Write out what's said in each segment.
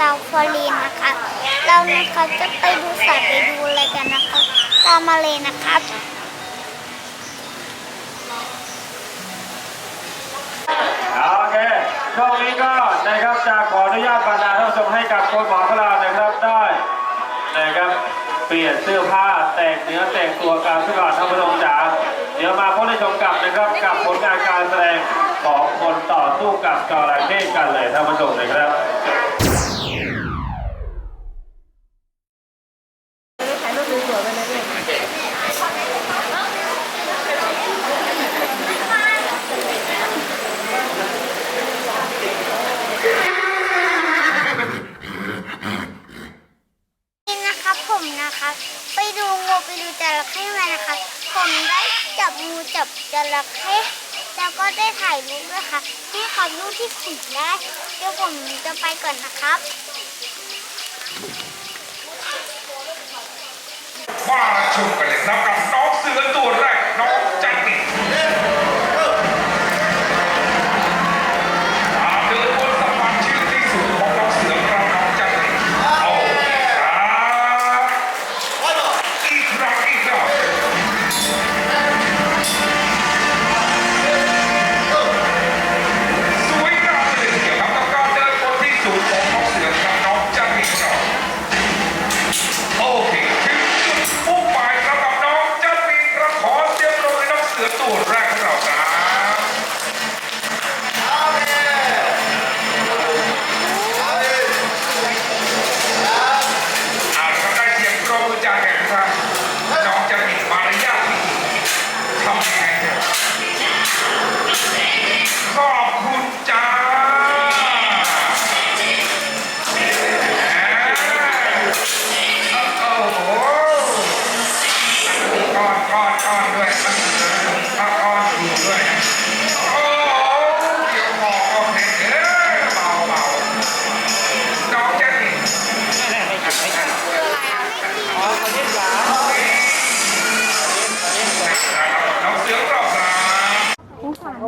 ซาคอรีนนะคะ เรานะคะจะไปดูสัตว์ไปดูอะไรกันนะครับตามมาเลยนะครับโอเคช่วงนี้ก็นะครับจะขออนุญาตบรรดาท่านผู้ชมให้กับคนหมอของเรานะครับได้นะครับเปลี่ยนเสื้อผ้าแต่งเนื้อแต่งตัวการสก่อนท่านผู้ชมจ๋าเดี๋ยวมาพบในชมกับนะครับกับผลงานการแสดงของคนต่อสู้กับจระเข้กันเลยท่านผู้ชมนะครับ นี่ นะครับผมนะไปดูงูไปดูจระเข้มานะครับผมได้จับงูจับจระเข้แล้วก็ได้ถ่ายรูปด้วยค่ะนี่ความรูปที่ผมได้เดี๋ยวผมจะไปก่อนนะครับมาชมกันเลยครับกับน้องเสือตัวแรก อ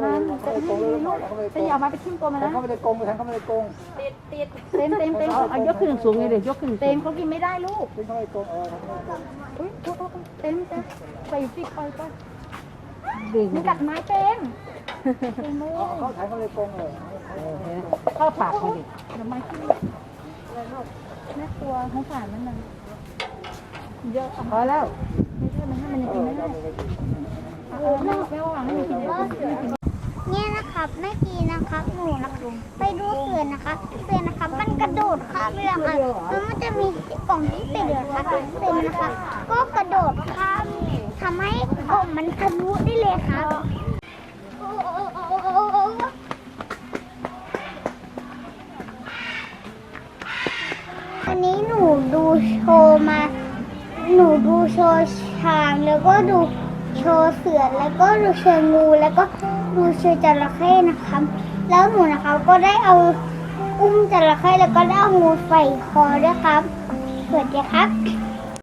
มันจะไม่ดีลูกจะอย่าเอามาไปทิ่มตัวมันนะเข้าไปในกรงไปทางเข้าไปในกรงติดติดเต็มเต็มเต็มเอายกขึ้นสูงเลยเดี๋ยวยกขึ้นเต็มเขากินไม่ได้ลูกวิ่งเข้าไปในกรงเออทางเข้าไปในกรงอุ้ยโทษโทษโทษเต็มเต็มไปฟิกไปไปมันกัดไม้เต็มเต็มเลยเอาเข้าถ่ายเข้าไปในกรงเลยเข้าปากมันดิเดี๋ยวไม้ขึ้นน่ากลัวสงสารมันมันเยอะพอแล้วไม่ใช่มันให้มันยังกินไม่ได้เออไม่ไม่วางให้มันกินได้ไม่กิน เนะครับเมื่อกี้นะครับหนูนะครับ ไปดูเสือนะครับเสือนะครับ มันกระโดดข้ามเรือค่ะแล้วมันจะมีกล่องที่เป็นเรือค่ะเสือนะครับ ก็กระโดดข้ามทำให้กล่องมันทะลุได้เลยครับวันนี้หนูดูโชว์มา หนูดูโชว์ช้างแล้วก็ดู โชว์เสือแล้วก็ดูเชว์งูแล้วก็ดูเชว์จระเข้นะครับแล้วหนูนะคะก็ได้เอาอุ้มจระเข้แล้วก็ได้เอางูใส่คอด้วยครับสวัสดีครับ